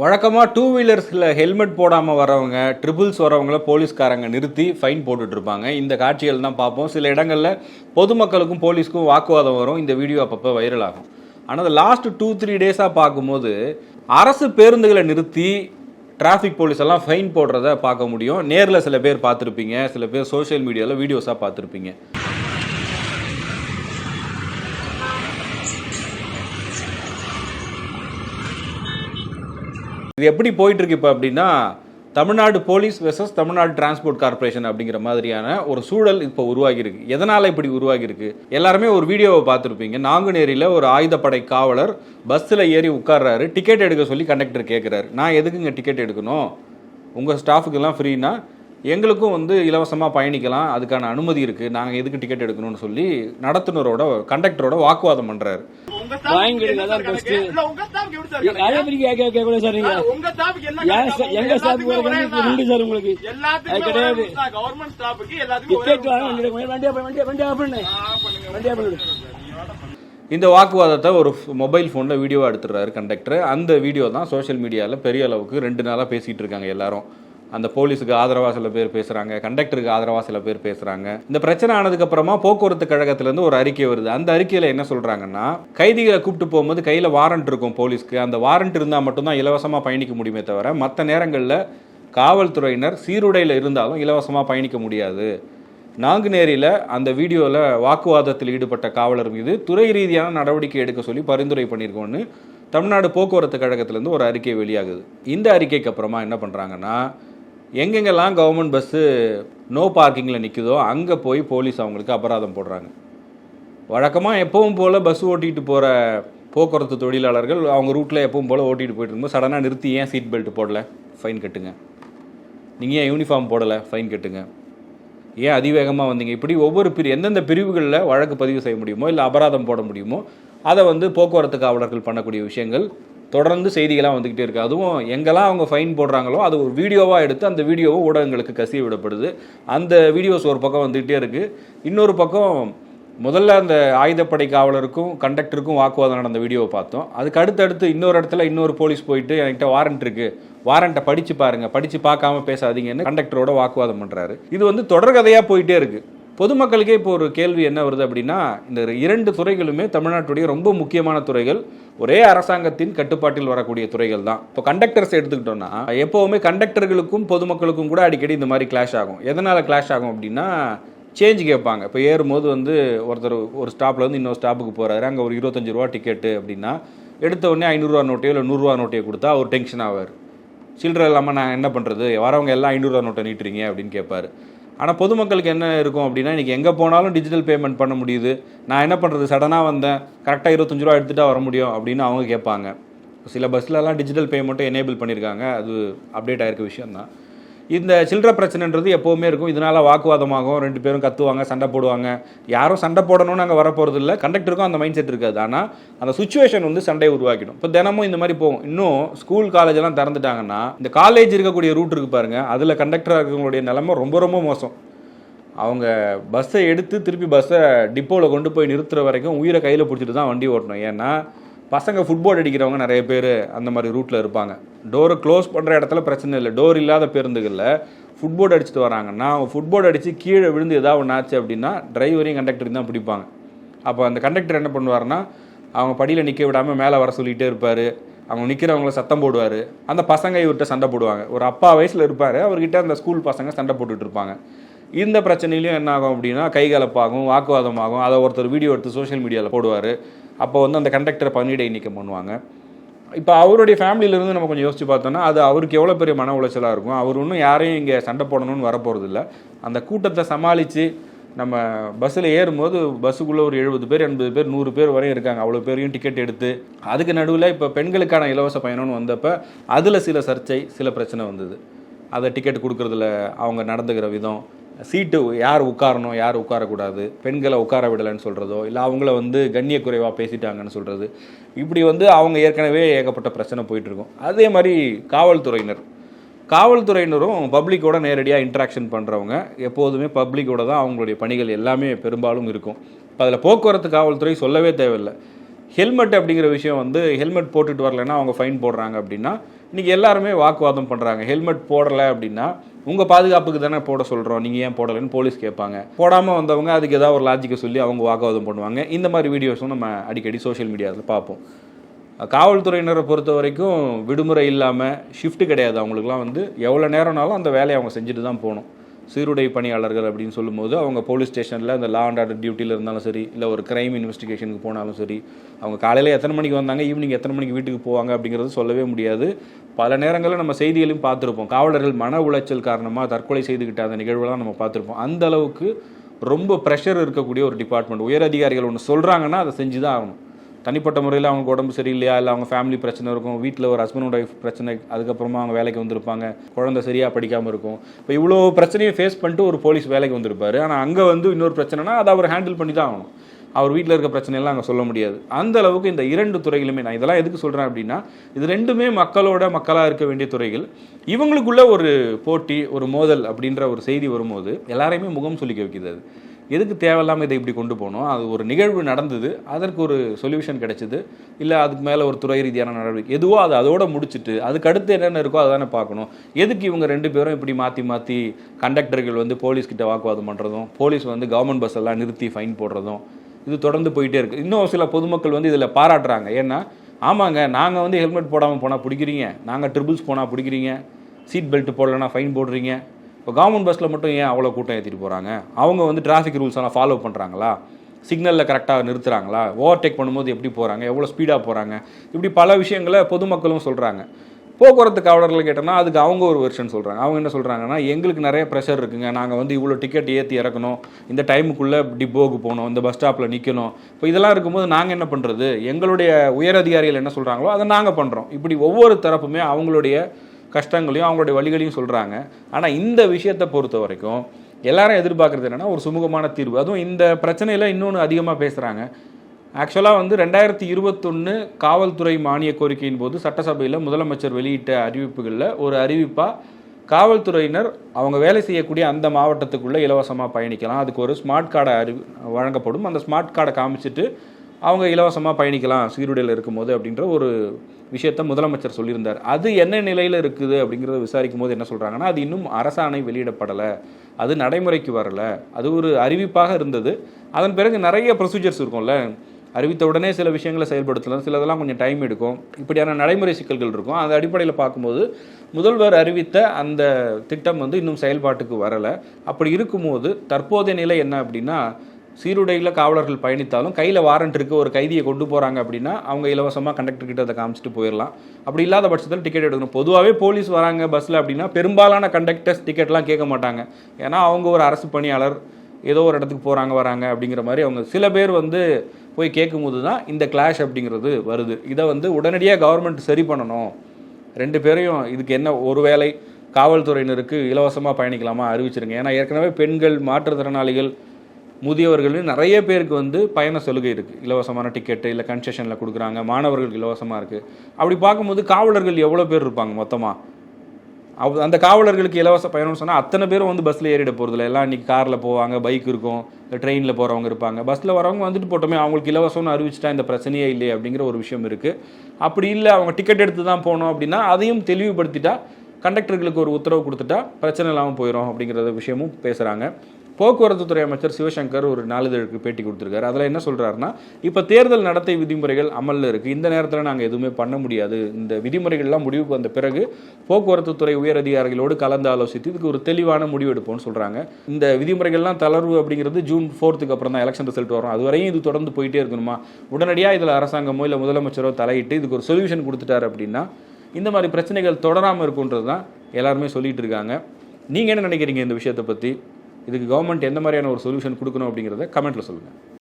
வழக்கமாக two வீலர்ஸில் helmet போடாமல் வரவங்க ட்ரிபிள்ஸ் வரவங்கள போலீஸ்காரங்க நிறுத்தி ஃபைன் போட்டுட்ருப்பாங்க. இந்த காட்சிகள் தான் பார்ப்போம். சில இடங்களில் பொதுமக்களுக்கும் போலீஸ்க்கும் வாக்குவாதம் வரும். இந்த வீடியோ அப்பப்போ வைரல் ஆகும். ஆனால் லாஸ்ட் டூ த்ரீ டேஸாக பார்க்கும்போது அரசு பேருந்துகளை நிறுத்தி டிராஃபிக் போலீஸ் எல்லாம் ஃபைன் போடுறத பார்க்க முடியும். நேரில் சில பேர் பார்த்துருப்பீங்க. சில பேர் சோஷியல் மீடியாவில் வீடியோஸாக பார்த்துருப்பீங்க. இது எப்படி போயிட்டு இருக்கு இப்போ அப்படின்னா Tamil Nadu police versus Tamil Nadu transport corporation அப்படிங்கிற மாதிரியான ஒரு சூழல் இப்போ உருவாகியிருக்கு. எதனால் இப்படி உருவாகியிருக்கு? எல்லாருமே ஒரு வீடியோவை பார்த்துருப்பீங்க. நாங்குநேரியில் ஒரு ஆயுதப்படை காவலர் பஸ்ஸில் ஏறி உட்கார்றாரு. டிக்கெட் எடுக்க சொல்லி கண்டக்டர் கேட்குறாரு நான் எதுக்குங்க டிக்கெட் எடுக்கணும்? உங்கள் ஸ்டாஃபுக்கெல்லாம் ஃப்ரீனா எங்களுக்கும் வந்து இலவசமாக பயணிக்கலாம். அதுக்கான அனுமதி இருக்குது நாங்கள் எதுக்கு டிக்கெட் எடுக்கணும்னு சொல்லி நடத்துனரோட கண்டக்டரோட வாக்குவாதம் பண்ணுறாரு வாங்கிடுங்க, அதான் கேட்க கேட்க கூட சார் நீங்க. எங்க ஸ்டாஃப். உண்டு சார் உங்களுக்கு? கிடையாது. எல்லாத்துக்குமே வண்டியா வண்டியா வண்டியா பண்ணு. வண்டியா பண்ணு இந்த வாக்குவாதத்தை ஒரு மொபைல் ஃபோனில் வீடியோ எடுத்துடுறாரு கண்டக்டர் அந்த வீடியோ தான் சோஷியல் மீடியாவில் பெரிய அளவுக்கு ரெண்டு நாளாக பேசிகிட்டு இருக்காங்க எல்லாரும். அந்த போலீஸுக்கு ஆதரவாக சில பேர் பேசுகிறாங்க கண்டக்டருக்கு ஆதரவாக சில பேர் பேசுகிறாங்க இந்த பிரச்சனை ஆனதுக்கப்புறமா போக்குவரத்து கழகத்திலேருந்து ஒரு அறிக்கை வருது. அந்த அறிக்கையில் என்ன சொல்கிறாங்கன்னா கைதிகளை கூப்பிட்டு போகும்போது கையில் வாரண்ட் இருக்கும் போலீஸ்க்கு. அந்த வாரண்ட் இருந்தால் மட்டும்தான் இலவசமாக பயணிக்க முடியுமே தவிர மற்ற நேரங்களில் காவல்துறையினர் சீருடையில் இருந்தாலும் இலவசமாக பயணிக்க முடியாது. நாங்குநேரியில் அந்த வீடியோவில் வாக்குவாதத்தில் ஈடுபட்ட காவலர் மீது துறை ரீதியான நடவடிக்கை எடுக்க சொல்லி பரிந்துரை பண்ணியிருக்கோன்னு தமிழ்நாடு போக்குவரத்து கழகத்திலேருந்து ஒரு அறிக்கை வெளியாகுது. இந்த அறிக்கைக்கு அப்புறமா என்ன பண்ணுறாங்கன்னா எங்கெங்கெல்லாம் கவர்மெண்ட் பஸ்ஸு நோ பார்க்கிங்கில் நிற்குதோ அங்கே போய் போலீஸ் அவங்களுக்கு அபராதம் போடுறாங்க. வழக்கமாக எப்பவும் போல் பஸ் ஓட்டிகிட்டு போகிற போக்குவரத்து தொழிலாளர்கள் அவங்க ரூட்டில் எப்பவும் போல் ஓட்டிகிட்டு போயிட்டு இருக்கும்போது சடனாக நிறுத்தி ஏன் சீட் பெல்ட் போடல? ஃபைன் கட்டுங்க. நீங்கள் ஏன் யூனிஃபார்ம் போடலை? ஃபைன் கட்டுங்க. ஏன் அதிவேகமாக வந்தீங்க? இப்படி ஒவ்வொரு பிரி எந்தெந்த பிரிவுகளில் வழக்கு பதிவு செய்ய முடியுமோ இல்லை அபராதம் போட முடியுமோ அதை வந்து போக்குவரத்து காவலர்கள் பண்ணக்கூடிய விஷயங்கள் தொடர்ந்து செய்திகளாக வந்துக்கிட்டே இருக்குது அதுவும் எங்கெல்லாம் அவங்க ஃபைன் போடுறாங்களோ அது ஒரு வீடியோவாக எடுத்து அந்த வீடியோவை ஊடகங்களுக்கு கசிய விடப்படுது. அந்த வீடியோஸ் ஒரு பக்கம் வந்துக்கிட்டே இருக்குது இன்னொரு பக்கம் முதல்ல அந்த ஆயுதப்படை காவலருக்கும் கண்டக்டருக்கும் வாக்குவாதம் நடந்த வீடியோவை பார்த்தோம். அதுக்கு அடுத்தடுத்து இன்னொரு இடத்துல இன்னொரு போலீஸ் போயிட்டு என்கிட்ட வாரண்ட் இருக்குது வாரண்ட்டை படித்து பாருங்கள் படித்து பார்க்காம பேசாதீங்கன்னு கண்டக்டரோட வாக்குவாதம் பண்ணுறாரு இது வந்து தொடர்கதையாக போயிட்டே இருக்குது பொதுமக்களுக்கே இப்போ ஒரு கேள்வி என்ன வருது அப்படின்னா இந்த இரண்டு துறைகளுமே தமிழ்நாட்டுடைய ரொம்ப முக்கியமான துறைகள் ஒரே அரசாங்கத்தின் கட்டுப்பாட்டில் வரக்கூடிய துறைகள் தான். இப்போ கண்டக்டர்ஸ் எடுத்துக்கிட்டோம்னா எப்போவுமே கண்டக்டர்களுக்கும் பொதுமக்களுக்கும் கூட அடிக்கடி இந்த மாதிரி கிளாஷ் ஆகும். எதனால் கிளாஷ் ஆகும் அப்படின்னா சேஞ்ச் கேட்பாங்க. இப்போ ஏறும்போது வந்து ஒருத்தர் ஒரு ஸ்டாப்பில் வந்து இன்னொரு ஸ்டாப்புக்கு போகிறாரு அங்கே ஒரு இருபத்தஞ்சு ரூபா டிக்கெட்டு அப்படின்னா எடுத்த உடனே ஐநூறுரூவா நோட்டையோ இல்லை நூறுரூவா நோட்டையோ கொடுத்தா அவர் டென்ஷன் ஆவார். சில்லறை இல்லாமல் நான் என்ன பண்ணுறது வரவங்க எல்லாம் ஐநூறுரூவா நோட்டை நீட்டுறீங்க அப்படின்னு கேட்பாரு. ஆனால் பொதுமக்களுக்கு என்ன இருக்கும் அப்படின்னா இன்றைக்கி எங்கே போனாலும் டிஜிட்டல் பேமெண்ட் பண்ண முடியுது. நான் என்ன பண்ணுறது சடனாக வந்தேன். கரெக்டாக இருபத்தஞ்சு ரூபா எடுத்துகிட்டா வர முடியும் அப்படின்னு அவங்க கேட்பாங்க. சில பஸ்லலாம் டிஜிட்டல் பேமெண்ட்டும் எனேபிள் பண்ணியிருக்காங்க அது அப்டேட் ஆகிருக்க விஷயந்தான் இந்த சில்லற பிரச்சனைன்றது எப்போவுமே இருக்கும். இதனால் வாக்குவாதமாகும். ரெண்டு பேரும் கத்துவாங்க சண்டை போடுவாங்க. யாரும் சண்டை போடணும்னு அங்கே வரப்போகிறது இல்லை கண்டக்டருக்கும் அந்த மைண்ட் செட் இருக்காது. ஆனால் அந்த சுச்சுவேஷன் வந்து சண்டையை உருவாக்கிடும். இப்போ தினமும் இந்த மாதிரி போகும். இன்னும் ஸ்கூல் காலேஜ் எல்லாம் திறந்துட்டாங்கன்னா இந்த காலேஜ் இருக்கக்கூடிய ரூட் இருக்கு பாருங்க. அதில் கண்டக்டராக இருக்கிறவங்களுடைய நிலைமை ரொம்ப ரொம்ப மோசம். அவங்க பஸ்ஸை எடுத்து திருப்பி பஸ்ஸை டிப்போவில் கொண்டு போய் நிறுத்துற வரைக்கும் உயிரை கையில் பிடிச்சிட்டு தான் வண்டி ஓட்டணும். ஏன்னா பசங்க ஃபுட்பால் அடிக்கிறவங்க நிறைய பேர் அந்த மாதிரி ரூட்டில் இருப்பாங்க. டோரை க்ளோஸ் பண்ணுற இடத்துல பிரச்சனை இல்லை. டோர் இல்லாத பேருந்துகளில் ஃபுட்போர்ட் அடிச்சுட்டு வராங்கன்னா அவங்க ஃபுட்போர்ட் அடித்து கீழே விழுந்து ஏதாவது ஒன்று ஆச்சு அப்படின்னா டிரைவரையும் கண்டக்டரையும் தான் பிடிப்பாங்க. அப்போ அந்த கண்டக்டர் என்ன பண்ணுவார்னா அவங்க படியில் நிற்க விடாமல் மேலே வர சொல்லிகிட்டே இருப்பார். அவங்க நிற்கிறவங்கள சத்தம் போடுவார். அந்த பசங்க இவர்கிட்ட சண்டை போடுவாங்க. ஒரு அப்பா வயசில் இருப்பார். அவர்கிட்ட அந்த ஸ்கூல் பசங்க சண்டை போட்டுட்டு இருப்பாங்க. இந்த பிரச்சனையிலையும் என்ன ஆகும் அப்படின்னா கைகலப்பாகும் வாக்குவாதமாகும். அதை ஒருத்தர் வீடியோ எடுத்து சோஷியல் மீடியாவில் போடுவார். அப்போ வந்து அந்த கண்டக்டரை பணியிடை நீக்கம் பண்ணுவாங்க. இப்போ அவருடைய ஃபேமிலியிலேருந்து நம்ம கொஞ்சம் யோசிச்சு பார்த்தோம்னா அது அவருக்கு எவ்வளோ பெரிய மன உளைச்சலாக இருக்கும். அவர் இன்னும் யாரையும் இங்கே சண்டை போடணும்னு வரப்போகிறது இல்லை அந்த கூட்டத்தை சமாளித்து நம்ம பஸ்ஸில் ஏறும்போது பஸ்ஸுக்குள்ளே ஒரு எழுபது பேர் எண்பது பேர் நூறு பேர் வரையும் இருக்காங்க. அவ்வளோ பேரையும் டிக்கெட் எடுத்து அதுக்கு நடுவில் இப்போ பெண்களுக்கான இலவச பயணம்னு வந்தப்போ அதில் சில சர்ச்சை சில பிரச்சனை வந்தது. அதை டிக்கெட் கொடுக்குறதுல அவங்க நடந்துக்கிற விதம் சீட்டு யார் உட்காரணும் யார் உட்காரக்கூடாது பெண்களை உட்கார விடலைன்னு சொல்கிறதோ இல்லை அவங்கள வந்து கண்ணிய குறைவாக பேசிட்டாங்கன்னு சொல்கிறது இப்படி வந்து அவங்க ஏற்கனவே ஏகப்பட்ட பிரச்சனை போயிட்டுருக்கும். அதே மாதிரி காவல்துறையினர். காவல்துறையினரும் பப்ளிக்கோட நேரடியாக இன்ட்ராக்ஷன் பண்ணுறவங்க எப்போதுமே பப்ளிக்கோட தான் அவங்களுடைய பணிகள் எல்லாமே பெரும்பாலும் இருக்கும். இப்போ அதில் போக்குவரத்து காவல்துறை சொல்லவே தேவையில்லை. ஹெல்மெட் அப்படிங்கிற விஷயம் வந்து ஹெல்மெட் போட்டுட்டு வரலைன்னா அவங்க ஃபைன் போடுறாங்க அப்படின்னா இன்றைக்கி எல்லாருமே வாக்குவாதம் பண்ணுறாங்க ஹெல்மெட் போடலை அப்படின்னா உங்கள் பாதுகாப்புக்கு தானே போட சொல்கிறோம் நீங்கள் ஏன் போடலைன்னு போலீஸ் கேட்பாங்க. போடாமல் வந்தவங்க அதுக்கு ஏதாவது ஒரு லாஜிக்கை சொல்லி அவங்க வாக்குவாதம் பண்ணுவாங்க. இந்த மாதிரி வீடியோஸும் நம்ம அடிக்கடி சோஷியல் மீடியாவில் பார்ப்போம். காவல்துறையினரை பொறுத்த வரைக்கும் விடுமுறை இல்லாமல் ஷிஃப்ட் கிடையாது. அவங்களுக்குலாம் வந்து எவ்வளோ நேரம்னாலும் அந்த வேலையை அவங்க செஞ்சுட்டு தான் போகணும். சீருடை பணியாளர்கள் அப்படின்னு சொல்லும்போது அவங்க போலீஸ் ஸ்டேஷனில் அந்த லா அண்ட் ஆர்டர் டியூட்டியில் இருந்தாலும் சரி இல்லை ஒரு கிரைம் இன்வெஸ்டிகேஷனுக்கு போனாலும் சரி அவங்க காலையில் எத்தனை மணிக்கு வந்தாங்க ஈவினிங் எத்தனை மணிக்கு வீட்டுக்கு போவாங்க அப்படிங்கிறது சொல்லவே முடியாது. பல நேரங்களில் நம்ம செய்திகளையும் பார்த்துருப்போம். காவலர்கள் மன உளைச்சல் காரணமாக தற்கொலை செய்துக்கிட்ட அந்த நிகழ்வுலாம் நம்ம பார்த்துருப்போம். அந்த அளவுக்கு ரொம்ப ப்ரெஷர் இருக்கக்கூடிய ஒரு டிபார்ட்மெண்ட் உயர் அதிகாரிகள் ஒன்று சொல்கிறாங்கன்னா அதை செஞ்சு தான் ஆகணும். தனிப்பட்ட முறையில் அவங்களுக்கு உடம்பு சரியில்லையா? இல்லை அவங்க ஃபேமிலி பிரச்சனை இருக்கும். வீட்டில் ஒரு ஹஸ்பண்ட் ஒய்ஃப் பிரச்சனை அதுக்கப்புறமா அவங்க வேலைக்கு வந்திருப்பாங்க. குழந்தை சரியாக படிக்காமல் இருக்கும். இப்போ இவ்வளோ பிரச்சனையை ஃபேஸ் பண்ணிட்டு ஒரு போலீஸ் வேலைக்கு வந்திருப்பாரு. ஆனால் அங்கே வந்து இன்னொரு பிரச்சனைனா அதை அவர் ஹேண்டில் பண்ணி தான் ஆகணும். அவர் வீட்டில் இருக்க பிரச்சனையெல்லாம் அங்கே சொல்ல முடியாது. அந்த அளவுக்கு இந்த இரண்டு துறைகளுமே நான் இதெல்லாம் எதுக்கு சொல்கிறேன் அப்படின்னா இது ரெண்டுமே மக்களோட மக்களாக இருக்க வேண்டிய துறைகள். இவங்களுக்குள்ள ஒரு போட்டி ஒரு மோதல் அப்படின்ற ஒரு செய்தி வரும்போது எல்லாரையுமே முகம் சொல்லிக்க வைக்கிறது எதுக்கு தேவையில்லாமல் இதை இப்படி கொண்டு போகணும் அது ஒரு நிகழ்வு நடந்தது. அதற்கு ஒரு சொல்யூஷன் கிடைச்சிது. இல்லை அதுக்கு மேலே ஒரு துறை ரீதியான நடவடிக்கை. எதுவோ அது அதோட முடிச்சுட்டு அதுக்கு அடுத்து என்னென்ன இருக்கோ அதை தானே பார்க்கணும். எதுக்கு இவங்க ரெண்டு பேரும் இப்படி மாற்றி மாற்றி கண்டக்டர்கள் வந்து போலீஸ்கிட்ட வாக்குவாதம் பண்ணுறதும் போலீஸ் வந்து கவர்மெண்ட் பஸ் எல்லாம் நிறுத்தி ஃபைன் போடுறதும் இது தொடர்ந்து போயிட்டே இருக்குது இன்னும் சில பொதுமக்கள் வந்து இதில் பாராட்டுறாங்க. ஏன்னா ஆமாங்க நாங்கள் வந்து ஹெல்மெட் போடாமல் போனால் பிடிக்கிறீங்க. நாங்கள் ட்ரிபிள்ஸ் போனால் பிடிக்கிறீங்க. சீட் பெல்ட் போடலைன்னா ஃபைன் போடுறீங்க. இப்போ கவர்மெண்ட் பஸ்ஸில் மட்டும் ஏன் அவ்வளோ கூட்டம் ஏற்றிட்டு போகிறாங்க அவங்க வந்து டிராஃபிக் ரூல்ஸ் எல்லாம் ஃபாலோ பண்ணுறாங்களா சிக்னலில் கரெக்டாக நிறுத்துகிறாங்களா ஓவர்டேக் பண்ணும்போது எப்படி போகிறாங்க எவ்வளோ ஸ்பீடாக போகிறாங்க இப்படி பல விஷயங்களை பொதுமக்களும் சொல்கிறாங்க போக்குவரத்து காவலர்கள் கேட்டோம்னா அதுக்கு அவங்க ஒரு வெர்ஷன் சொல்கிறாங்க அவங்க என்ன சொல்கிறாங்கன்னா எங்களுக்கு நிறைய ப்ரெஷர் இருக்குங்க. நாங்கள் வந்து இவ்வளோ டிக்கெட் ஏற்றி இறக்கணும். இந்த டைமுக்குள்ளே டிப்போக்கு போகணும். இந்த பஸ் ஸ்டாப்பில் நிற்கணும் இப்போ இதெல்லாம் இருக்கும்போது நாங்கள் என்ன பண்ணுறது எங்களுடைய உயர் அதிகாரிகள் என்ன சொல்கிறாங்களோ அதை நாங்கள் பண்ணுறோம் இப்படி ஒவ்வொரு தரப்புமே அவங்களுடைய கஷ்டங்களையும் அவங்களுடைய வழிகளையும் சொல்கிறாங்க ஆனால் இந்த விஷயத்தை பொறுத்த வரைக்கும் எல்லாரும் எதிர்பார்க்குறது என்னென்னா ஒரு சுமூகமான தீர்வு. அதுவும் இந்த பிரச்சனையில் இன்னொன்று அதிகமாக பேசுகிறாங்க ஆக்சுவலாக வந்து ரெண்டாயிரத்தி இருபத்தொன்று காவல்துறை மானிய கோரிக்கையின் போது சட்டசபையில் முதலமைச்சர் வெளியிட்ட அறிவிப்புகளில் ஒரு அறிவிப்பாக காவல்துறையினர் அவங்க வேலை செய்யக்கூடிய அந்த மாவட்டத்துக்குள்ளே இலவசமாக பயணிக்கலாம். அதுக்கு ஒரு ஸ்மார்ட் கார்டை அறி வழங்கப்படும். அந்த ஸ்மார்ட் கார்டை காமிச்சிட்டு அவங்க இலவசமாக பயணிக்கலாம். சீருடையில் இருக்கும்போது அப்படின்ற ஒரு விஷயத்த முதலமைச்சர் சொல்லியிருந்தார். அது என்ன நிலையில் இருக்குது அப்படிங்கிறத விசாரிக்கும் போது என்ன சொல்கிறாங்கன்னா அது இன்னும் அரசாணை வெளியிடப்படலை. அது நடைமுறைக்கு வரலை. அது ஒரு அறிவிப்பாக இருந்தது. அதன் பிறகு நிறைய ப்ரொசீஜர்ஸ் இருக்கும்ல. அறிவித்த உடனே சில விஷயங்களை செயல்படுத்தலாம். சிலதெல்லாம் கொஞ்சம் டைம் எடுக்கும். இப்படியான நடைமுறை சிக்கல்கள் இருக்கும். அந்த அடிப்படையில் பார்க்கும்போது முதல்வர் அறிவித்த அந்த திட்டம் வந்து இன்னும் செயல்பாட்டுக்கு வரலை. அப்படி இருக்கும்போது தற்போதைய நிலை என்ன அப்படின்னா சீருடையில் காவலர்கள் பயணித்தாலும் கையில் வாரண்ட் இருக்கு ஒரு கைதியை கொண்டு போகிறாங்க அப்படின்னா அவங்க இலவசமாக கண்டக்டர் கிட்ட அதை காமிச்சிட்டு போயிடலாம் அப்படி இல்லாத பட்சத்தில் டிக்கெட் எடுக்கணும். பொதுவாகவே போலீஸ் வராங்க பஸ்ஸில் அப்படின்னா பெரும்பாலான கண்டக்டர்ஸ் டிக்கெட்லாம் கேட்க மாட்டாங்க. ஏன்னா அவங்க ஒரு அரசு பணியாளர் ஏதோ ஒரு இடத்துக்கு போகிறாங்க வராங்க அப்படிங்கிற மாதிரி அவங்க சில பேர் வந்து போய் கேட்கும்போது தான் இந்த கிளாஷ் அப்படிங்கிறது வருது. இதை வந்து உடனடியாக கவர்மெண்ட் சரி பண்ணணும். ரெண்டு பேரையும் இதுக்கு என்ன ஒருவேளை காவல்துறையினருக்கு இலவசமாக பயணிக்கலாமா? அறிவிச்சிருங்க. ஏன்னா ஏற்கனவே பெண்கள் மாற்றுத்திறனாளிகள் முதியவர்கள் நிறைய பேருக்கு வந்து பயண சலுகை இருக்குது இலவசமான டிக்கெட்டு இல்லை கன்செஷனில் கொடுக்குறாங்க. மாணவர்களுக்கு இலவசமாக இருக்குது அப்படி பார்க்கும்போது காவலர்கள் எவ்வளோ பேர் இருப்பாங்க மொத்தமாக அவ் அந்த காவலர்களுக்கு இலவச பயணம்னு சொன்னால் அத்தனை பேரும் வந்து பஸ்ஸில் ஏறிட போகிறதில்ல எல்லாம் இன்றைக்கி காரில் போவாங்க பைக் இருக்கும் இல்லை ட்ரெயினில் போகிறவங்க இருப்பாங்க. பஸ்ஸில் வரவங்க வந்துட்டு போட்டோமே அவங்களுக்கு இலவசம்னு அறிவிச்சிட்டா இந்த பிரச்சனையே இல்லையே அப்படிங்கிற ஒரு விஷயம் இருக்குது அப்படி இல்லை அவங்க டிக்கெட் எடுத்து தான் போகணும் அப்படின்னா அதையும் தெளிவுபடுத்திட்டா கண்டக்டர்களுக்கு ஒரு உத்தரவு கொடுத்துட்டா பிரச்சனை இல்லாமல் போயிடும் அப்படிங்கிற விஷயமும் பேசுகிறாங்க போக்குவரத்து துறை அமைச்சர் சிவசங்கர் ஒரு நாளிதழுக்கு பேட்டி கொடுத்துருக்காரு. அதில் என்ன சொல்கிறாருன்னா இப்போ தேர்தல் நடத்தை விதிமுறைகள் அமலில் இருக்குது இந்த நேரத்தில் நாங்கள் எதுவுமே பண்ண முடியாது. இந்த விதிமுறைகள்லாம் முடிவுக்கு வந்த பிறகு போக்குவரத்து துறை உயர் அதிகாரிகளோடு கலந்து ஆலோசித்து இதுக்கு ஒரு தெளிவான முடிவு எடுப்போம்னு சொல்கிறாங்க இந்த விதிமுறைகள்லாம் தளர்வு அப்படிங்கிறது ஜூன் ஃபோர்த்துக்கு அப்புறம் தான் எலெக்ஷன் ரிசல்ட் வரும். அது வரையும் இது தொடர்ந்து போயிட்டே இருக்கணுமா? உடனடியாக இதில் அரசாங்கமோ இல்லை முதலமைச்சரோ தலையிட்டு இதுக்கு ஒரு சொல்யூஷன் கொடுத்துட்டாரு அப்படின்னா இந்த மாதிரி பிரச்சனைகள் தொடராமல் இருக்குன்றது தான் எல்லாருமே சொல்லிகிட்டு இருக்காங்க. நீங்கள் என்ன நினைக்கிறீங்க இந்த விஷயத்தை பற்றி இதுக்கு கவர்மெண்ட் எந்த மாதிரியான ஒரு சொல்யூஷன் கொடுக்கணும் அப்படிங்கிறத கமெண்ட்டில் சொல்லுங்கள்